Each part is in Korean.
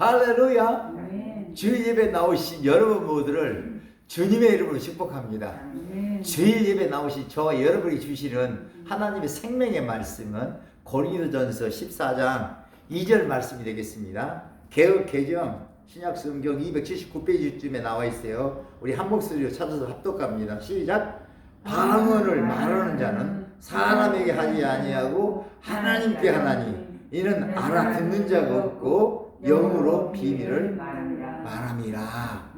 할렐루야. 주일 예배 나오신 여러분 모두를 주님의 이름으로 축복합니다. 주일 예배 나오신 저와 여러분이 주시는 하나님의 생명의 말씀은 고린도전서 14장 2절 말씀이 되겠습니다. 개혁 개정 신약 성경 279페이지쯤에 나와 있어요. 우리 한 목소리로 찾아서 합독합니다. 시작. 방언을 말하는 자는 사람에게 하지 아니하고 하나님께 하나니 이는 알아듣는 자가 없고 영으로 비밀을 말합니다. 말함이라.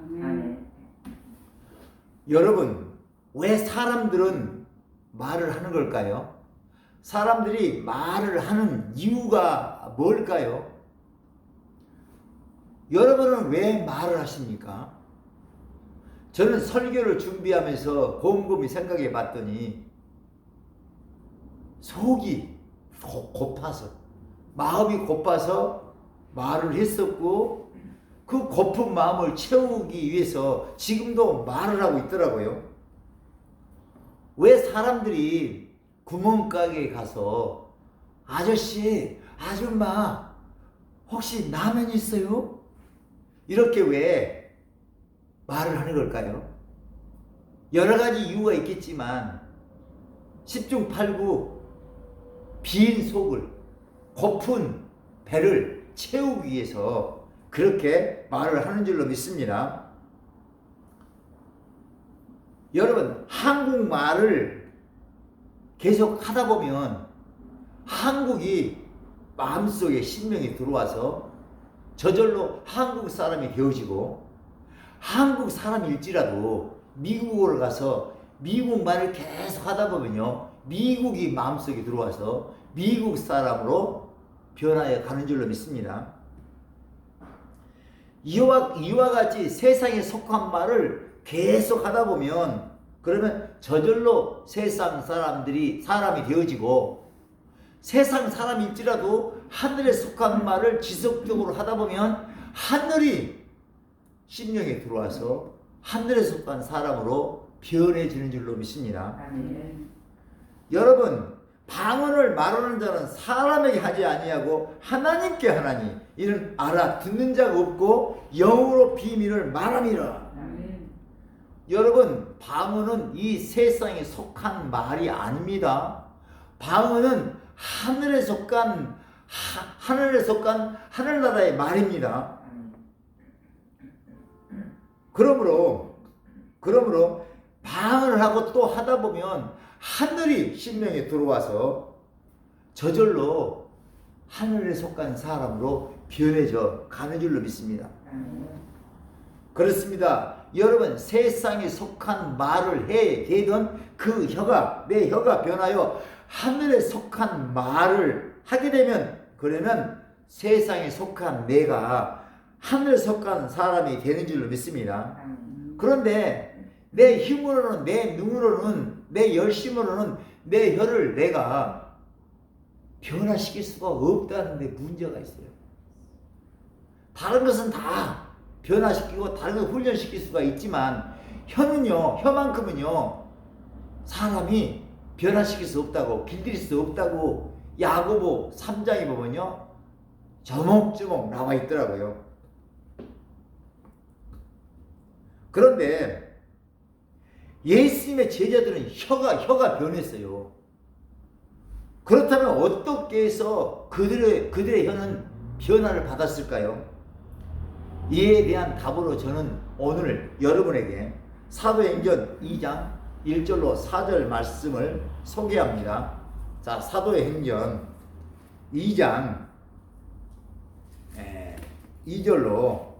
여러분, 왜 사람들은 말을 하는 걸까요? 사람들이 말을 하는 이유가 뭘까요? 여러분은 왜 말을 하십니까? 저는 설교를 준비하면서 곰곰이 생각해 봤더니 속이 고- 고파서 마음이 고파서 말을 했었고 그 고픈 마음을 채우기 위해서 지금도 말을 하고 있더라고요. 왜 사람들이 구멍가게에 가서 아저씨, 아줌마, 혹시 라면 있어요? 이렇게 왜 말을 하는 걸까요? 여러 가지 이유가 있겠지만 10중 8구 빈 속을 고픈 배를 채우기 위해서 그렇게 말을 하는 줄로 믿습니다. 여러분, 한국말을 계속 하다 보면 한국이 마음속에 신명이 들어와서 저절로 한국 사람이 되어지고 한국 사람일지라도 미국으로 가서 미국 말을 계속 하다 보면요. 미국이 마음속에 들어와서 미국 사람으로 변하여 가는 줄로 믿습니다. 이와, 이와 같이 세상에 속한 말을 계속 하다 보면 그러면 저절로 세상 사람들이 사람이 되어지고 세상 사람일지라도 하늘에 속한 말을 지속적으로 하다 보면 하늘이 심령에 들어와서 하늘에 속한 사람으로 변해지는 줄로 믿습니다. 아멘. 여러분 방언을 말하는 자는 사람에게 하지 아니하고 하나님께 하나니 이는 알아 듣는 자가 없고 영으로 비밀을 말함이라. 여러분 방언은 이 세상에 속한 말이 아닙니다. 방언은 하늘에 속한 하, 하늘에 속한 하늘나라의 말입니다. 그러므로 그러므로 방언을 하고 또 하다 보면 하늘이 심령에 들어와서 저절로 하늘에 속한 사람으로 변해져 가는 줄로 믿습니다. 그렇습니다. 여러분 세상에 속한 말을 해 되던 그 혀가 내 혀가 변하여 하늘에 속한 말을 하게 되면 그러면 세상에 속한 내가 하늘에 속한 사람이 되는 줄로 믿습니다. 그런데 내 힘으로는 내 눈으로는 내 열심으로는 내 혀를 내가 변화시킬 수가 없다는 데 문제가 있어요. 다른 것은 다 변화시키고 다른 것 훈련시킬 수가 있지만 혀는요, 혀만큼은요, 사람이 변화시킬 수 없다고, 길들일 수 없다고 야고보 3장에 보면요, 저목저목 나와 있더라고요. 그런데 예수님의 제자들은 혀가 혀가 변했어요. 그렇다면 어떻게 해서 그들의 그들의 혀는 변화를 받았을까요? 이에 대한 답으로 저는 오늘 여러분에게 사도행전 2장 1절로 4절 말씀을 소개합니다. 자, 사도행전 2장 2절로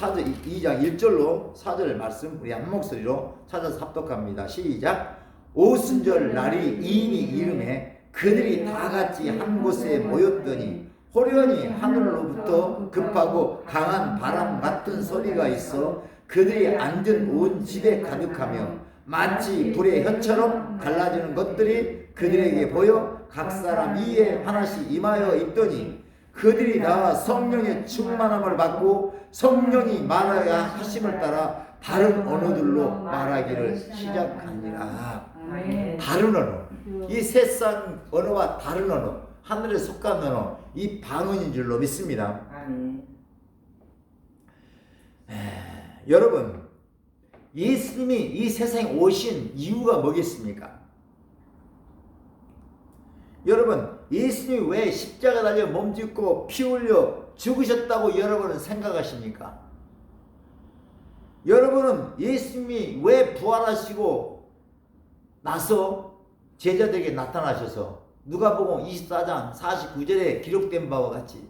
4절, 2장 1절로 4절 말씀 우리 한 목소리로 찾아서 합독합니다. 시작. 오순절 날이 이미 이름에 그들이 다 같이 한 곳에 모였더니 호련히 하늘로부터 급하고 강한 바람 같은 소리가 있어 그들이 앉은 온 집에 가득하며 마치 불의 혀처럼 갈라지는 것들이 그들에게 보여 각 사람 이에 하나씩 임하여 있더니 그들이 다 성령의 충만함을 받고 성령이 말하야 하심을 따라 다른 언어들로 말하기를 시작하니라. 다른 언어. 이 세상 언어와 다른 언어. 하늘에 속한 언어. 이 방언인 줄로 믿습니다. 아멘. 여러분, 예수님이 이 세상에 오신 이유가 뭐겠습니까? 여러분, 예수님이 왜 십자가 달려 몸짓고 피 흘려 죽으셨다고 여러분은 생각하십니까? 여러분은 예수님이 왜 부활하시고 나서 제자들에게 나타나셔서 누가복음 24장 49절에 기록된 바와 같이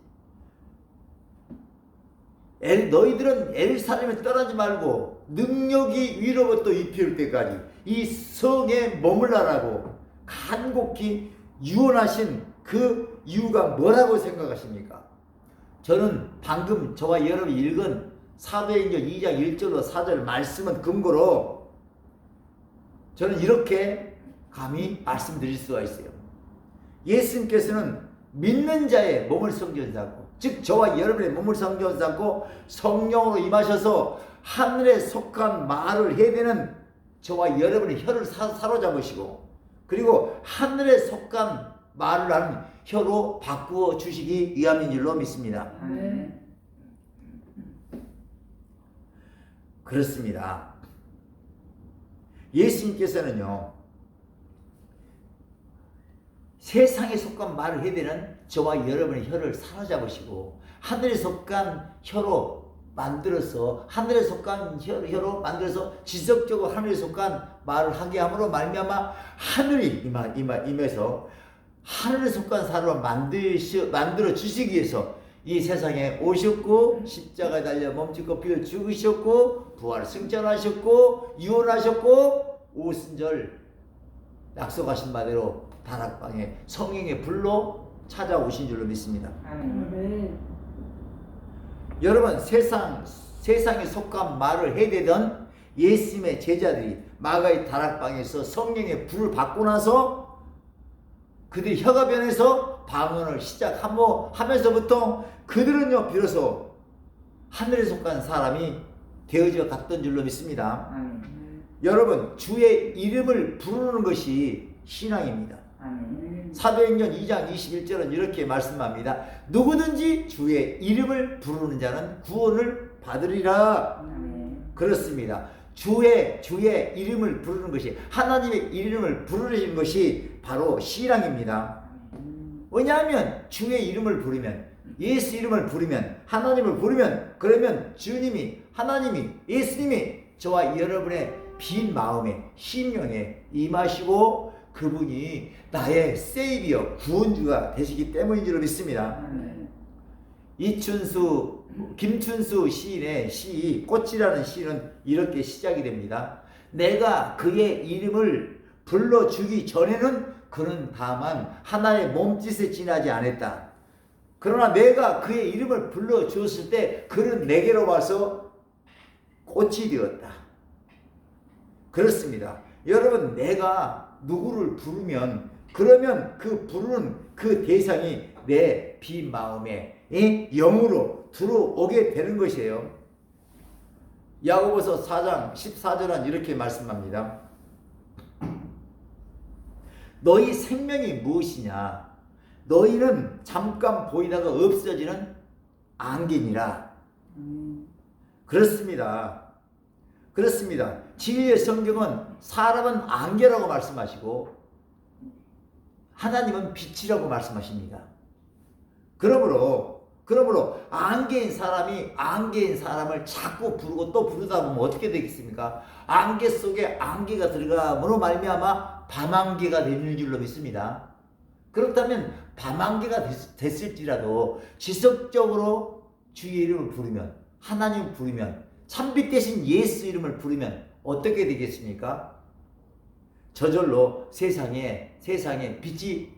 엘, 너희들은 에르사렘에 떠나지 말고 능력이 위로부터 입힐 때까지 이 성에 머물라라고 간곡히 유언하신 그 이유가 뭐라고 생각하십니까? 저는 방금 저와 여러분이 읽은 사도행전 2장 1절로 4절 말씀은 근거로 저는 이렇게 감히 말씀드릴 수가 있어요. 예수님께서는 믿는 자의 몸을 성전 삼고 즉 저와 여러분의 몸을 성전 삼고 성령으로 임하셔서 하늘에 속한 말을 해대는 저와 여러분의 혀를 사, 사로잡으시고 그리고 하늘에 속한 말을 하는 혀로 바꾸어 주시기 위함인 줄로 믿습니다. 그렇습니다. 예수님께서는요, 세상에 속한 말을 해대는 저와 여러분의 혀를 사로잡으시고, 하늘에 속한 혀로 만들어서, 하늘에 속한 혀, 혀로 만들어서 지속적으로 하늘에 속한 말을 하게 함으로 말미암아 하늘이 임하, 임하, 임해서 하늘에 속한 사람을 만드시, 만들어 주시기 위해서 이 세상에 오셨고 십자가 달려 몸짓고 피어 죽으셨고 부활 승천하셨고 유언하셨고 오순절 약속하신 바대로 다락방에 성령의 불로 찾아오신 줄로 믿습니다. 음. 아멘. 여러분 세상 세상에 속한 말을 해대던 예수님의 제자들이 마가의 다락방에서 성령의 불을 받고 나서 그들이 혀가 변해서 방언을 시작하면서부터 그들은요 비로소 하늘에 속한 사람이 되어져 갔던 줄로 믿습니다. 아멘. 여러분 주의 이름을 부르는 것이 신앙입니다. 아멘. 사도행전 2장 21절은 이렇게 말씀합니다. 누구든지 주의 이름을 부르는 자는 구원을 받으리라. 아멘. 그렇습니다. 주의 주의 이름을 부르는 것이 하나님의 이름을 부르는 것이 바로 신앙입니다. 왜냐하면 주의 이름을 부르면 예수 이름을 부르면 하나님을 부르면 그러면 주님이 하나님이 예수님이 저와 여러분의 빈 마음에 심령에 임하시고 그분이 나의 세이비어 구원주가 되시기 때문인 줄 믿습니다. 이춘수 김춘수 시인의 시 꽃이라는 시는 이렇게 시작이 됩니다. 내가 그의 이름을 불러주기 전에는 그는 다만 하나의 몸짓에 지나지 않았다. 그러나 내가 그의 이름을 불러주었을 때 그는 내게로 와서 꽃이 되었다. 그렇습니다. 여러분 내가 누구를 부르면 그러면 그 부르는 그 대상이 내빈 마음에 이 영으로 들어오게 되는 것이에요. 야고보서 4장 14절은 이렇게 말씀합니다. 너희 생명이 무엇이냐? 너희는 잠깐 보이다가 없어지는 안개니라. 그렇습니다. 그렇습니다. 진리의 성경은 사람은 안개라고 말씀하시고 하나님은 빛이라고 말씀하십니다. 그러므로 그러므로 안개인 사람이 안개인 사람을 자꾸 부르고 또 부르다 보면 어떻게 되겠습니까? 안개 속에 안개가 들어감으로 말미암아 밤안개가 되는 줄로 믿습니다. 그렇다면 밤안개가 됐, 됐을지라도 지속적으로 주의 이름을 부르면 하나님 부르면 참빛 대신 예수 이름을 부르면 어떻게 되겠습니까? 저절로 세상에 세상에 빛이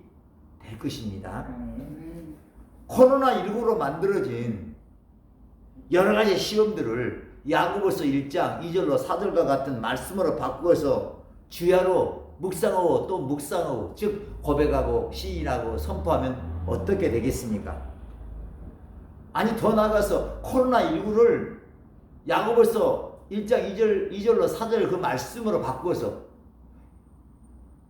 될 것입니다. 아멘. 코로나19로 만들어진 여러 가지 시험들을 야구보서 1장 2절로 4절과 같은 말씀으로 바꾸어서 주야로 묵상하고 또 묵상하고 즉 고백하고 시인하고 선포하면 어떻게 되겠습니까? 아니 더 나아가서 코로나19를 야고보서 1장 2절 2절로 4절 그 말씀으로 바꾸어서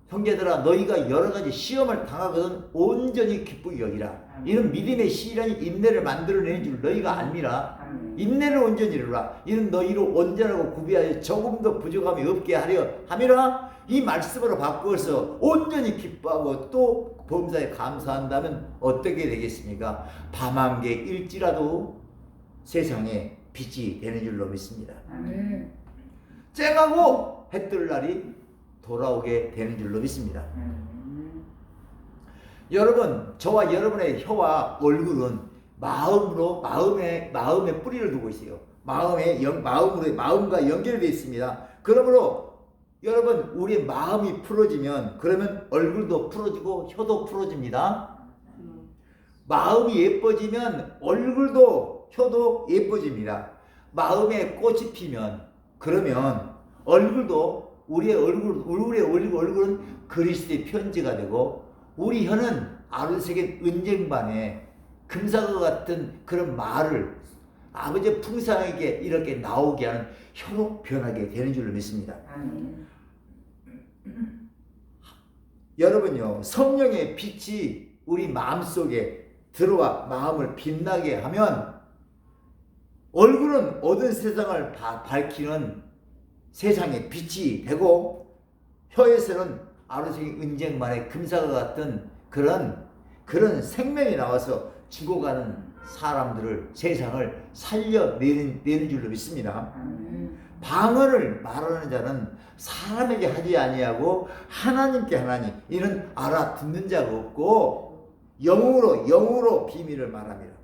형제들아 너희가 여러 가지 시험을 당하거든 온전히 기쁘게 여기라. 이는 믿음의 시련이 인내를 만들어내는 줄 너희가 알미라. 인내를 온전히 이루라. 이는 너희로 온전하고 구비하여 조금도 부족함이 없게 하려 함이라. 이 말씀으로 바꾸어서 온전히 기뻐하고 또 범사에 감사한다면 어떻게 되겠습니까? 밤한개 일지라도 세상에 빛이 되는 줄로 믿습니다. 쨍하고 해 뜰 날이 돌아오게 되는 줄로 믿습니다. 여러분, 저와 여러분의 혀와 얼굴은 마음으로 마음에 마음에 뿌리를 두고 있어요. 마음에 연, 마음으로 마음과 연결되어 있습니다. 그러므로 여러분 우리의 마음이 풀어지면 그러면 얼굴도 풀어지고 혀도 풀어집니다. 마음이 예뻐지면 얼굴도 혀도 예뻐집니다. 마음에 꽃이 피면 그러면 얼굴도 우리의 얼굴 우리의 얼굴 얼굴은 그리스도의 편지가 되고 우리 혀는 아름색의 은쟁반에 금사과 같은 그런 말을 아버지의 풍성하게 이렇게 나오게 하는 혀로 변하게 되는 줄로 믿습니다. 아멘. 여러분요 성령의 빛이 우리 마음 속에 들어와 마음을 빛나게 하면 얼굴은 어두운 세상을 바- 밝히는 세상의 빛이 되고 혀에서는 아루색의 은쟁만의 금사과 같은 그런 그런 생명이 나와서 죽어가는 사람들을 세상을 살려내는 내는 줄로 믿습니다. 방언을 말하는 자는 사람에게 하지 아니하고 하나님께 하나니 이는 알아듣는 자가 없고 영으로 영으로 비밀을 말합니다.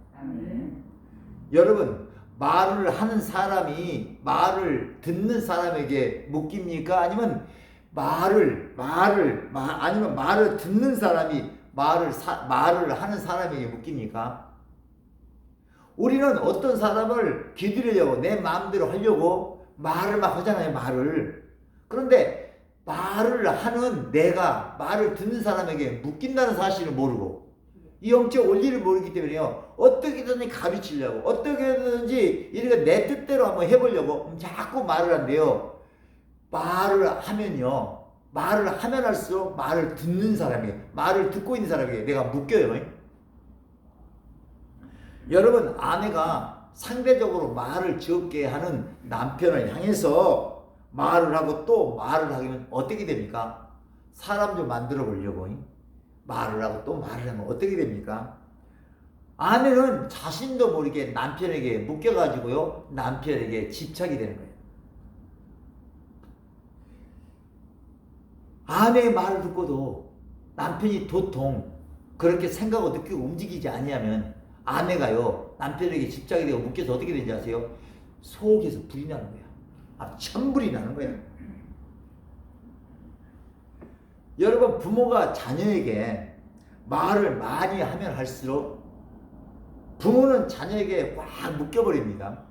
여러분 말을 하는 사람이 말을 듣는 사람에게 묶입니까? 아니면 말을 말을 마, 아니면 말을 듣는 사람이 말을 사, 말을 하는 사람에게 묶입니까? 우리는 어떤 사람을 기다리려고 내 마음대로 하려고 말을 막 하잖아요 말을 그런데 말을 하는 내가 말을 듣는 사람에게 묶인다는 사실을 모르고 이 영적 원리를 모르기 때문에요. 어떻게든지 가르치려고, 어떻게든지 이렇게 내 뜻대로 한번 해보려고 자꾸 말을 한대요. 말을 하면요. 말을 하면 할수록 말을 듣는 사람에게, 말을 듣고 있는 사람에게 내가 묶여요. 여러분, 아내가 상대적으로 말을 적게 하는 남편을 향해서 말을 하고 또 말을 하면 어떻게 됩니까? 사람 좀 만들어 보려고. 말을 하고 또 말을 하면 어떻게 됩니까? 아내는 자신도 모르게 남편에게 묶여가지고요, 남편에게 집착이 되는 거예요. 아내의 말을 듣고도 남편이 도통 그렇게 생각하고 느끼고 움직이지 아니하면 아내가요, 남편에게 집착이 되고 묶여서 어떻게 되는지 아세요? 속에서 불이 나는 거야. 아, 천불이 나는 거야. 여러분 부모가 자녀에게 말을 많이 하면 할수록 부모는 자녀에게 꽉 묶여버립니다.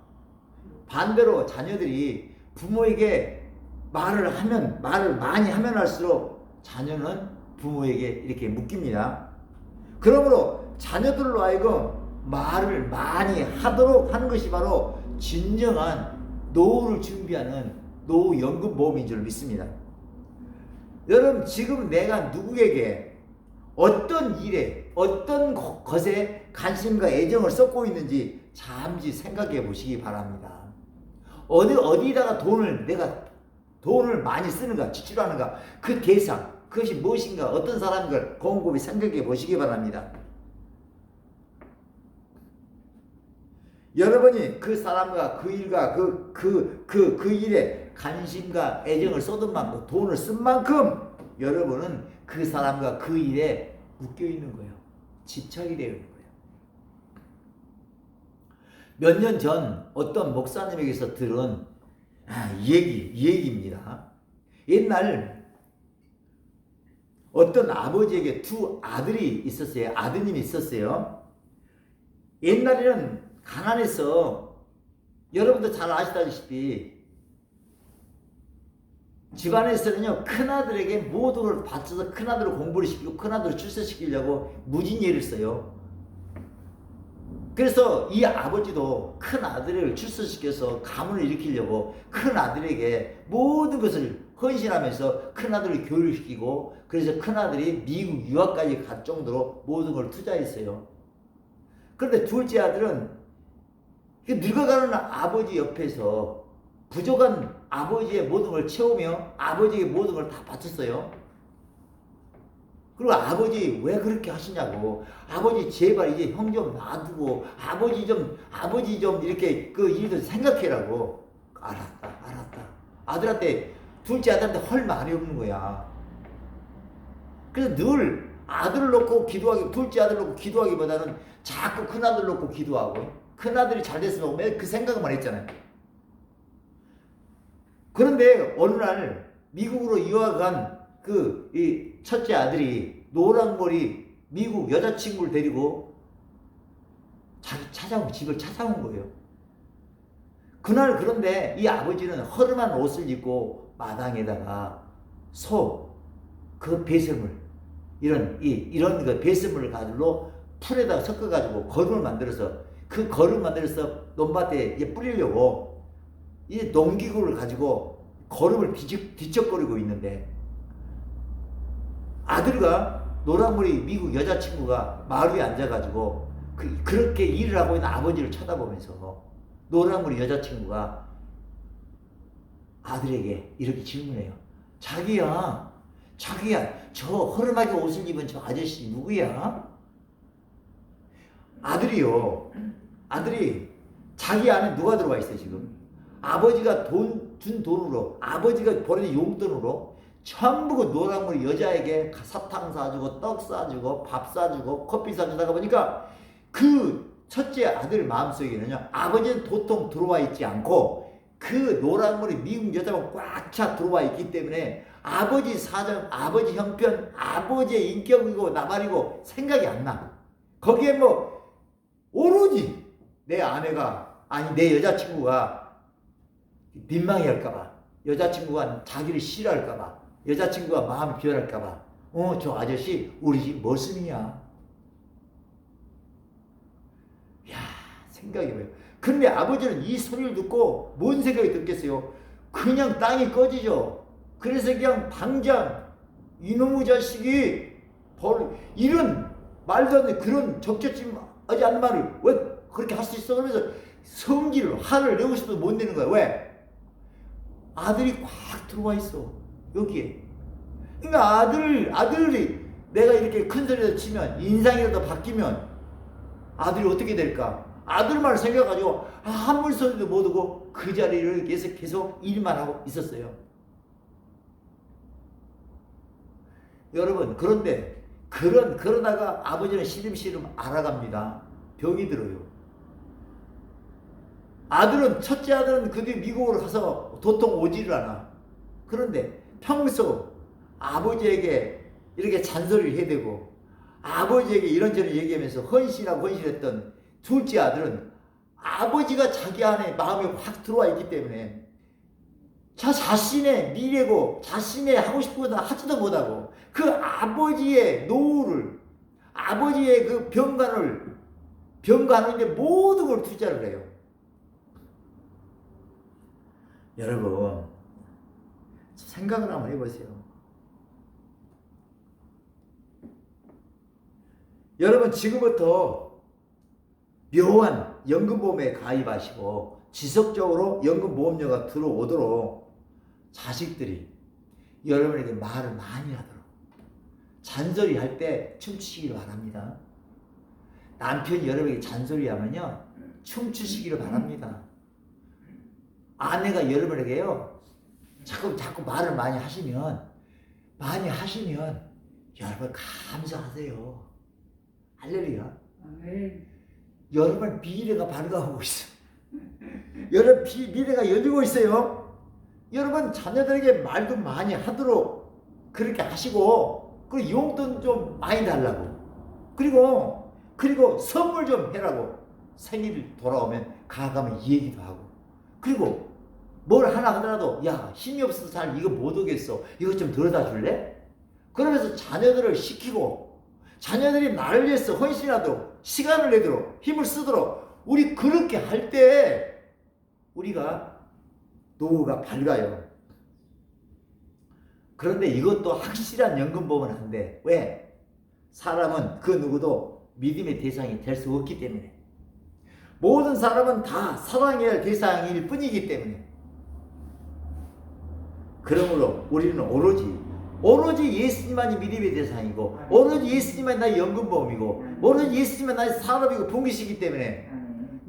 반대로 자녀들이 부모에게 말을 하면 말을 많이 하면 할수록 자녀는 부모에게 이렇게 묶입니다. 그러므로 자녀들로 하여금 말을 많이 하도록 하는 것이 바로 진정한 노후를 준비하는 노후 연금 보험인 줄 믿습니다. 여러분 지금 내가 누구에게 어떤 일에 어떤 거- 것에 관심과 애정을 쏟고 있는지 잠시 생각해 보시기 바랍니다. 어디 어디다가 돈을 내가 돈을 많이 쓰는가 지출하는가 그 대상 그것이 무엇인가 어떤 사람인가 곰곰이 생각해 보시기 바랍니다. 여러분이 그 사람과 그 일과 그 그 그 그 일에 관심과 애정을 쏟은 만큼 돈을 쓴 만큼 여러분은 그 사람과 그 일에 묶여 있는 거예요. 집착이 되어 있는 거예요. 몇 년 전 어떤 목사님에게서 들은 아, 얘기 얘기입니다. 옛날 어떤 아버지에게 두 아들이 있었어요. 아드님이 있었어요. 옛날에는 가난해서 여러분도 잘 아시다시피 집안에서는요 큰아들에게 모든 걸 바쳐서 큰아들을 공부를 시키고 큰아들을 출세시키려고 무진예를 써요. 그래서 이 아버지도 큰 아들을 출세시켜서 가문을 일으키려고 큰 아들에게 모든 것을 헌신하면서 큰 아들을 교육시키고 그래서 큰 아들이 미국 유학까지 갈 정도로 모든 걸 투자했어요. 그런데 둘째 아들은 그 늙어가는 아버지 옆에서 부족한 아버지의 모든 걸 채우며 아버지의 모든 걸 다 바쳤어요. 그리고 아버지 왜 그렇게 하시냐고. 아버지 제발 이제 형 좀 놔두고 아버지 좀 아버지 좀 이렇게 그 일도 생각해라고. 알았다 알았다. 아들한테 둘째 아들한테 헐 말이 없는 거야. 그래서 늘 아들을 놓고 기도하기 둘째 아들 놓고 기도하기보다는 자꾸 큰 아들 놓고 기도하고 큰 아들이 잘 됐으면 매일 그 생각만 했잖아요. 그런데 어느 날 미국으로 유학 간 그 이 첫째 아들이 노란머리 미국 여자친구를 데리고 자기 찾아온 집을 찾아온 거예요. 그날 그런데 이 아버지는 허름한 옷을 입고 마당에다가 소 그 배설물 이런 이 이런 그 배설물을 가지고 풀에다가 섞어 가지고 거름을 만들어서 그 거름 만들어서 논밭에 뿌리려고 이 농기구를 가지고 거름을 뒤적, 뒤척거리고 있는데 아들과 노란머리 미국 여자친구가 마을 위에 앉아가지고 그, 그렇게 일을 하고 있는 아버지를 쳐다보면서 노란머리 여자친구가 아들에게 이렇게 질문해요. 자기야, 자기야, 저 허름하게 옷을 입은 저 아저씨 누구야? 아들이요. 아들이 자기 안에 누가 들어와 있어요, 지금? 아버지가 돈, 준 돈으로, 아버지가 보내준 용돈으로 전부 그 노란머리 여자에게 사탕 사주고 떡 사주고 밥 사주고 커피 사주다가 보니까 그 첫째 아들 마음속에는요 아버지는 도통 들어와 있지 않고 그 노란머리 미국 여자가 꽉차 들어와 있기 때문에 아버지 사정, 아버지 형편, 아버지의 인격이고 나발이고 생각이 안 나. 거기에 뭐 오로지 내 아내가 아니 내 여자친구가 민망해 할까봐 여자친구가 자기를 싫어할까봐 여자친구가 마음이 변할까봐. 어 저 아저씨 우리 집 머슴이야 야 생각이 봐요 근데 아버지는 이 소리를 듣고 뭔 생각이 들겠어요? 그냥 땅이 꺼지죠. 그래서 그냥 당장 이놈의 자식이 벌 이런 말도 안 되는 그런 적절치 하지 않는 말을 왜 그렇게 할 수 있어? 그러면서 성질을 화를 내고 싶어도 못 내는 거야. 왜? 아들이 꽉 들어와 있어 여기에. 그러니까 아들 아들이 내가 이렇게 큰 소리를 치면 인상이라도 바뀌면 아들이 어떻게 될까? 아들만 생각가지고 아무 소리도 못 하고 그 자리를 계속 계속 일만 하고 있었어요. 여러분 그런데 그런 그러다가 아버지는 시름시름 알아갑니다. 병이 들어요. 아들은 첫째 아들은 그뒤 미국으로 가서 도통 오지를 않아. 그런데 평소 아버지에게 이렇게 잔소리를 해대고 아버지에게 이런저런 얘기하면서 헌신하고 헌신했던 둘째 아들은 아버지가 자기 안에 마음에 확 들어와 있기 때문에 자 자신의 미래고 자신의 하고 싶은 것도 하지도 못하고 그 아버지의 노후를 아버지의 그 병간을 병간하는데 모든 걸 투자를 해요. 여러분 생각을 한번 해보세요. 여러분 지금부터 묘한 연금보험에 가입하시고 지속적으로 연금보험료가 들어오도록 자식들이 여러분에게 말을 많이 하도록 잔소리 할 때 춤추시기를 바랍니다. 남편이 여러분에게 잔소리 하면요 춤추시기를 바랍니다. 아내가 여러분에게요 자꾸 자꾸 말을 많이 하시면 많이 하시면 여러분 감사하세요. 할렐루야. 아멘. 여러분 미래가 밝아오고 있어. 여러분 비, 미래가 열리고 있어요. 여러분 자녀들에게 말도 많이 하도록 그렇게 하시고 그리고 용돈 좀 많이 달라고 그리고 그리고 선물 좀 해라고 생일 돌아오면 가가면 얘기도 하고 그리고 뭘 하나 하더라도 야 힘이 없어서 잘 이거 못 오겠어 이것 좀 들어다 줄래? 그러면서 자녀들을 시키고 자녀들이 나를 위해서 헌신하도록 시간을 내도록 힘을 쓰도록 우리 그렇게 할 때 우리가 노후가 밝아요. 그런데 이것도 확실한 연금보험은 한데 왜? 사람은 그 누구도 믿음의 대상이 될 수 없기 때문에 모든 사람은 다 사랑해야 할 대상일 뿐이기 때문에 그러므로 우리는 오로지 오로지 예수님만이 믿음의 대상이고 오로지 예수님만이 나의 연금보험이고 오로지 예수님만 나의 산업이고 분기시기 때문에.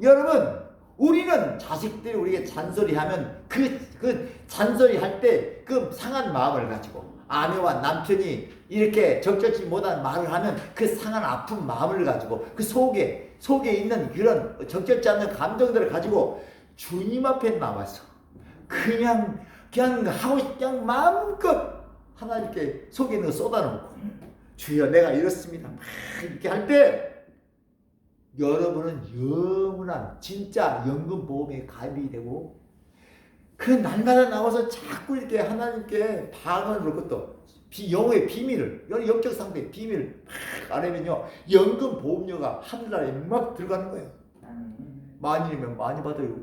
여러분 우리는 자식들이 우리에게 잔소리하면 그, 그 잔소리 할 때 그 상한 마음을 가지고 아내와 남편이 이렇게 적절치 못한 말을 하면 그 상한 아픈 마음을 가지고 그 속에 속에 있는 그런 적절치 않는 감정들을 가지고 주님 앞에 나와서 그냥 그냥 하고 싶 그냥 마음껏 하나님께 속에 있는 거 쏟아놓고 주여 내가 이렇습니다. 막 이렇게 할 때 여러분은 영원한 진짜 연금 보험에 가입이 되고 그 날마다 나와서 자꾸 이렇게 하나님께 방언을 그것도 비, 영어의 비밀을 여러 영적 상태의 비밀을 막 알으면요 연금 보험료가 하늘나라에 막 들어가는 거예요. 많이면 많이 받아요.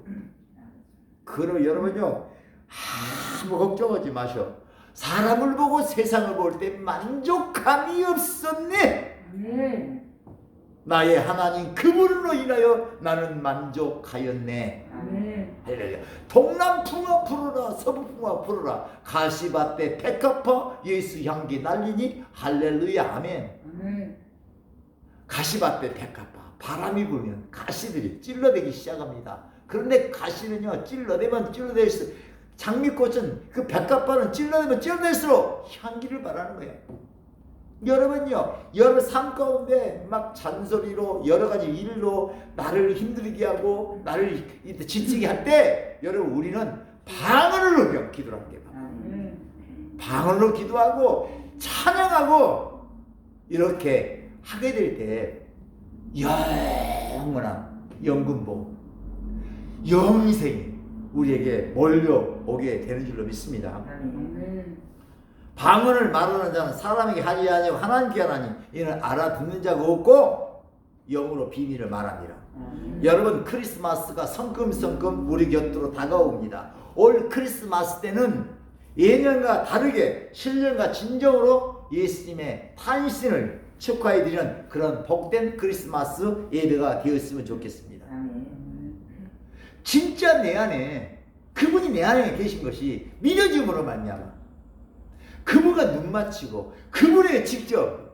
그럼 여러분요 아무 걱정하지 마셔 사람을 보고 세상을 볼 때 만족감이 없었네 아멘. 나의 하나님 그분으로 인하여 나는 만족하였네. 아멘. 할렐루야. 동남풍아 불어라 서북풍아 불어라 가시밭에 백합화 예수 향기 날리니 할렐루야 아멘. 아멘. 가시밭에 백합화 바람이 불면 가시들이 찔러대기 시작합니다. 그런데 가시는요 찔러대면 찔러댈수 장미꽃은 그 백합화는 찔러대면 찔러댈수록 향기를 바라는 거예요. 여러분요, 여러분 삶 가운데 막 잔소리로 여러 가지 일로 나를 힘들게 하고 나를 지치게 할 때 여러분 우리는 방언으로 그냥 기도를 하는 게 아멘. 방언으로 기도하고 찬양하고 이렇게 하게 될 때 영원한 연금보 영생이 우리에게 몰려오게 되는 줄로 믿습니다. 방언을 말하는 자는 사람에게 하지 아니하고 하나님께 하나니 이는 알아듣는 자가 없고 영으로 비밀을 말합니다. 아멘. 여러분 크리스마스가 성금성금 우리 곁으로 다가옵니다. 올 크리스마스 때는 예년과 다르게 신령과 진정으로 예수님의 탄신을 축하해 드리는 그런 복된 크리스마스 예배가 되었으면 좋겠습니다. 아멘. 진짜 내 안에 그분이 내 안에 계신 것이 믿어짐으로 말미암아 그분과 눈 맞추고 그분에 직접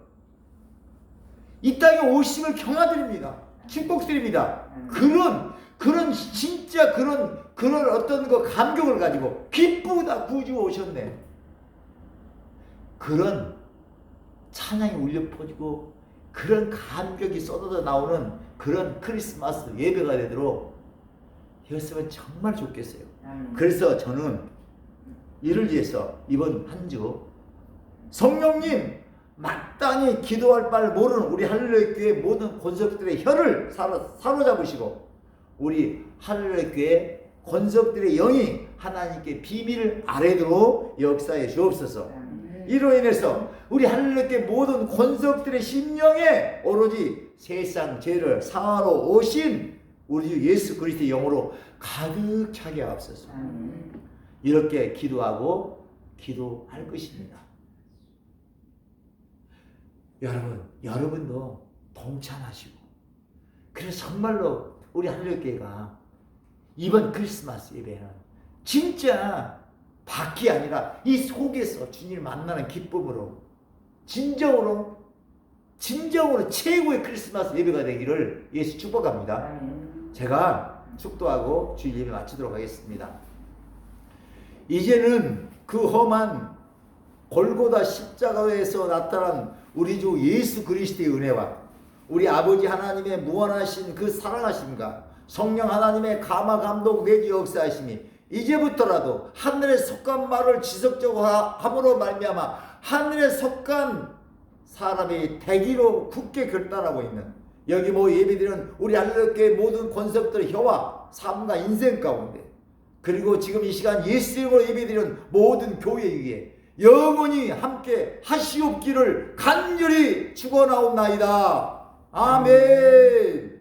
이 땅에 오심을 경화드립니다. 축복드립니다. 그런 그런 진짜 그런 그런 어떤 그 감격을 가지고 기쁘다 구주 오셨네. 그런 찬양이 울려 퍼지고 그런 감격이 쏟아져 나오는 그런 크리스마스 예배가 되도록 했으면 정말 좋겠어요. 아멘. 그래서 저는 이를 위해서 이번 한 주 성령님 마땅히 기도할 바를 모르는 우리 할렐루야 교회 모든 권석들의 혀를 사로, 사로잡으시고 우리 할렐루야 교회 권석들의 영이 하나님께 비밀을 알아도록 역사해 주옵소서. 아멘. 이로 인해서 우리 교회 모든 권석들의 심령에 오로지 세상 죄를 사하러 오신 우리 주 예수 그리스도의 영으로 가득 차게 하옵소서. 이렇게 기도하고 기도할 것입니다. 여러분, 여러분도 동참하시고 그래서 정말로 우리 할렐루야가 이번 크리스마스 예배는 진짜 밖이 아니라 이 속에서 주님을 만나는 기쁨으로 진정으로 진정으로 최고의 크리스마스 예배가 되기를 예수 축복합니다. 제가 축도하고 주일 예배 마치도록 하겠습니다. 이제는 그 험한 골고다 십자가에서 나타난 우리 주 예수 그리스도의 은혜와 우리 아버지 하나님의 무한하신 그 사랑하심과 성령 하나님의 감화 감동 내지 역사하심이 이제부터라도 하늘에 속한 말을 지속적으로 하- 함으로 말미암아 하늘에 속한 사람이 대기로 굳게 결단하고 있는 여기 뭐 예배드리는 우리 할렐루야의 모든 권석들의 혀와 삶과 인생 가운데 그리고 지금 이 시간 예수님으로 예배드리는 모든 교회 위에 영원히 함께 하시옵기를 간절히 축원하옵나이다. 아멘.